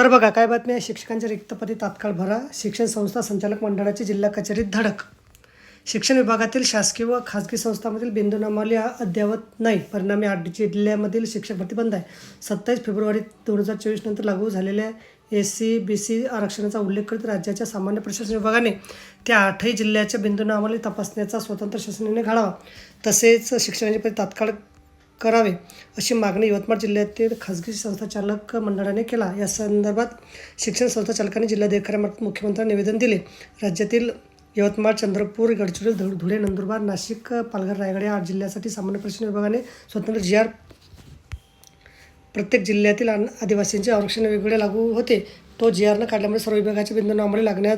तर बघा काय बातमी आहे? शिक्षकांच्या रिक्तपदी तात्काळ भरा. शिक्षण संस्था संचालक मंडळाची जिल्हा कचेरीत धडक. शिक्षण विभागातील शासकीय व खाजगी संस्थांमधील बिंदूनामावली हा अद्ययावत नाही. परिणामी आठ जिल्ह्यामधील शिक्षक भरती बंद आहे. सत्तावीस फेब्रुवारी दोन हजार चोवीस नंतर लागू झालेल्या एस सी बी सी आरक्षणाचा उल्लेख करत राज्याच्या सामान्य प्रशासन विभागाने त्या आठही जिल्ह्याच्या बिंदूनामावली तपासण्याचा स्वतंत्र शासनाने घालावा तसेच शिक्षणाचे तात्काळ करावे अशी मागणी यवतमाळ जिल्ह्यातील खाजगी संस्था चालक मंडळाने केला. या संदर्भात शिक्षण संस्था चालकांनी जिल्हाधिकाऱ्यांमार्फत मुख्यमंत्र्यांना निवेदन दिले. राज्यातील यवतमाळ चंद्रपूर गडचिरोली धुळ धुळे नंदुरबार नाशिक पालघर रायगड या आठ जिल्ह्यासाठी सामान्य प्रशासन विभागाने स्वतंत्र जी आर प्रत्येक जिल्ह्यातील आदिवासींचे आरक्षण वेगवेगळे लागू होते. तो जी आरनं काढल्यामुळे सर्व विभागाच्या बिंदूनामावली लागण्यात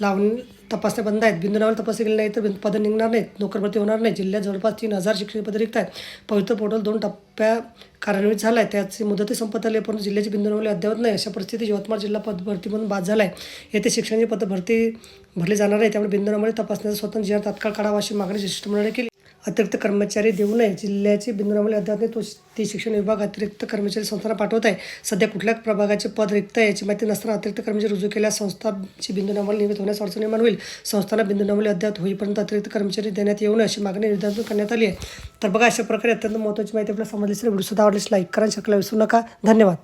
लावून तपासण्या बंद आहेत. बिंदुनावर तपासली केली नाही तर पदं निघणार नाहीत नोकरभरती होणार नाही जिल्ह्यात जवळपास तीन हजार शिक्षक पदं रिक्त आहेत. पवित्र पोर्टल दोन टप्प्या कार्यान्वित झाला आहे त्याची मुदती संपत आली परंतु जिल्ह्याची बिंदूनामावली अद्यावत नाही. अशा परिस्थितीत यवतमाळ जिल्हा पद भरतीमधून बाद झाला आहे येथे शिक्षणाची पद भरती भरली जाणार आहे त्यामुळे बिंदूनामावली तपासण्याचा स्वतंत्र जिल्हा तात्काळ काढावा अशी मागणी शिष्टमंडळाने केली. अतिरिक्त कर्मचारी देऊ नये. जिल्ह्याचे बिंदुरामले अद्याप तो ते शिक्षण विभाग अतिरिक्त कर्मचारी संस्थांना पाठवत आहे. सध्या कुठल्या प्रभागाचे पद रिक्त आहे याची माहिती नसताना अतिरिक्त कर्मचारी रुजू केल्यास संस्थाची बिंदूनामावली नियमित होण्यास अडचण निर्माण होईल. संस्थांना बिंदूनामावली अद्याप होईपर्यंत अतिरिक्त कर्मचारी देण्यात येऊ नये अशी मागणी निर्धारित करण्यात आली आहे. तर बघा अशा प्रकारे अत्यंत महत्त्वाची माहिती आपल्याला समजली असेल व्हिडिओ सुद्धा आवडल्यास लाईक करा शकला विसरू नका. धन्यवाद.